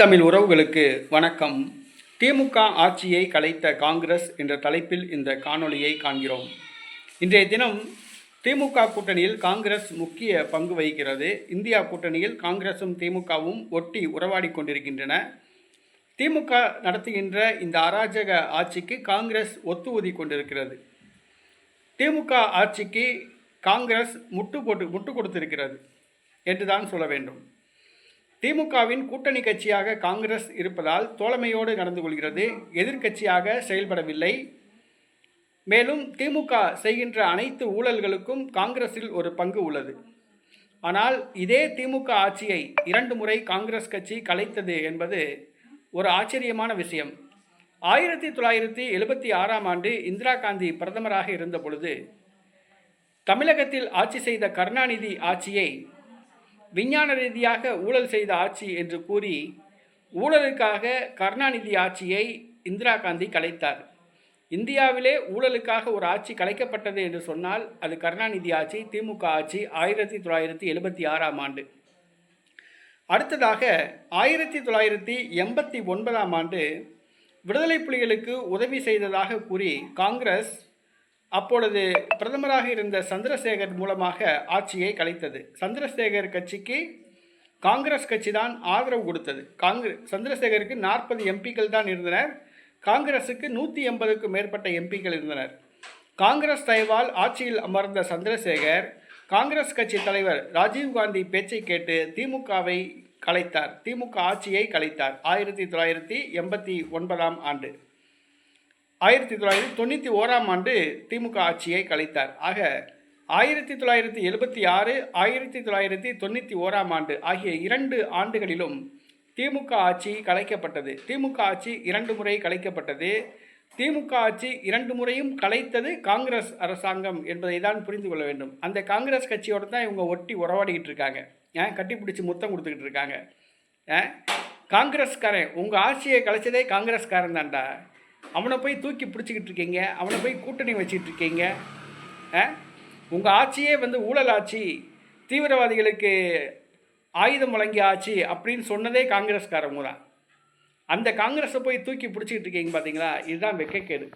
தமிழ் உறவுகளுக்கு வணக்கம். திமுக ஆட்சியை கலைத்த காங்கிரஸ் என்ற தலைப்பில் இந்த காணொளியை காண்கிறோம். இன்றைய தினம் திமுக கூட்டணியில் காங்கிரஸ் முக்கிய பங்கு வகிக்கிறது. இந்தியா கூட்டணியில் காங்கிரசும் திமுகவும் ஒட்டி உறவாடி கொண்டிருக்கின்றன. திமுக நடத்துகின்ற இந்த அராஜக ஆட்சிக்கு காங்கிரஸ் ஒத்து ஊதி கொண்டிருக்கிறது. திமுக ஆட்சிக்கு காங்கிரஸ் முட்டு போட்டு முட்டு கொடுத்திருக்கிறது என்றுதான் சொல்ல வேண்டும். திமுகவின் கூட்டணி கட்சியாக காங்கிரஸ் இருப்பதால் தோழமையோடு நடந்து கொள்கிறது. எதிர்க்கட்சியாக செயல்படவில்லை. மேலும் திமுக செய்கின்ற அனைத்து ஊழல்களுக்கும் காங்கிரஸில் ஒரு பங்கு உள்ளது. ஆனால் இதே திமுக ஆட்சியை இரண்டு முறை காங்கிரஸ் கட்சி கலைத்தது என்பது ஒரு ஆச்சரியமான விஷயம். ஆயிரத்தி தொள்ளாயிரத்தி எழுபத்தி ஆறாம் ஆண்டு இந்திரா காந்தி பிரதமராக இருந்த பொழுது தமிழகத்தில் ஆட்சி செய்த கருணாநிதி ஆட்சியை விஞ்ஞான ரீதியாக ஊழல் செய்த ஆட்சி என்று கூறி ஊழலுக்காக கருணாநிதி ஆட்சியை இந்திரா காந்தி கலைத்தார். இந்தியாவிலே ஊழலுக்காக ஒரு ஆட்சி கலைக்கப்பட்டது என்று சொன்னால் அது கருணாநிதி ஆட்சி திமுக ஆட்சி ஆயிரத்தி தொள்ளாயிரத்தி எழுபத்தி ஆறாம் ஆண்டு. அடுத்ததாக ஆயிரத்தி தொள்ளாயிரத்தி எண்பத்தி ஒன்பதாம் ஆண்டு விடுதலை புலிகளுக்கு உதவி செய்ததாக கூறி காங்கிரஸ் அப்பொழுது பிரதமராக இருந்த சந்திரசேகர் மூலமாக ஆட்சியை கலைத்தது. சந்திரசேகர் கட்சிக்கு காங்கிரஸ் கட்சி தான் ஆதரவு கொடுத்தது. காங்கிரஸ் சந்திரசேகருக்கு நாற்பது எம்பிக்கள் தான் இருந்தனர். காங்கிரஸுக்கு நூற்றி எண்பதுக்கும் மேற்பட்ட எம்பிக்கள் இருந்தனர். காங்கிரஸ் தயவால் ஆட்சியில் அமர்ந்த சந்திரசேகர் காங்கிரஸ் கட்சி தலைவர் ராஜீவ்காந்தி பேச்சை கேட்டு திமுகவை கலைத்தார். திமுக ஆட்சியை கலைத்தார். ஆயிரத்தி தொள்ளாயிரத்தி எண்பத்தி ஒன்பதாம் ஆண்டு. ஆயிரத்தி தொள்ளாயிரத்தி தொண்ணூற்றி ஓராம் ஆண்டு திமுக ஆட்சியை கலைத்தார். ஆக ஆயிரத்தி தொள்ளாயிரத்தி எழுபத்தி ஆறு ஆயிரத்தி தொள்ளாயிரத்தி தொண்ணூற்றி ஓராம் ஆண்டு ஆகிய இரண்டு ஆண்டுகளிலும் திமுக ஆட்சி கலைக்கப்பட்டது. திமுக ஆட்சி இரண்டு முறை கலைக்கப்பட்டது. திமுக ஆட்சி இரண்டு முறையும் கலைத்தது காங்கிரஸ் அரசாங்கம் என்பதை தான் புரிந்து கொள்ள வேண்டும். அந்த காங்கிரஸ் கட்சியோடு தான் இவங்க ஒட்டி உறவாடிக்கிட்டு இருக்காங்க. ஏன் கட்டிப்பிடிச்சி முத்தம் கொடுத்துக்கிட்டு இருக்காங்க. காங்கிரஸ்காரன் உங்கள் ஆட்சியை கலைச்சதே காங்கிரஸ்காரன் தான்டா. அவனை போய் தூக்கி பிடிச்சிக்கிட்டு இருக்கீங்க அவனை போய் கூட்டணி வச்சுக்கிட்டு இருக்கீங்க. உங்கள் ஆட்சியே வந்து ஊழல் ஆட்சி தீவிரவாதிகளுக்கு ஆயுதம் வழங்கிய ஆட்சி அப்படின்னு சொன்னதே காங்கிரஸ்காரங்க தான். அந்த காங்கிரஸை போய் தூக்கி பிடிச்சிக்கிட்டு இருக்கீங்க பார்த்தீங்களா இதுதான் வெக்கக்கேடு.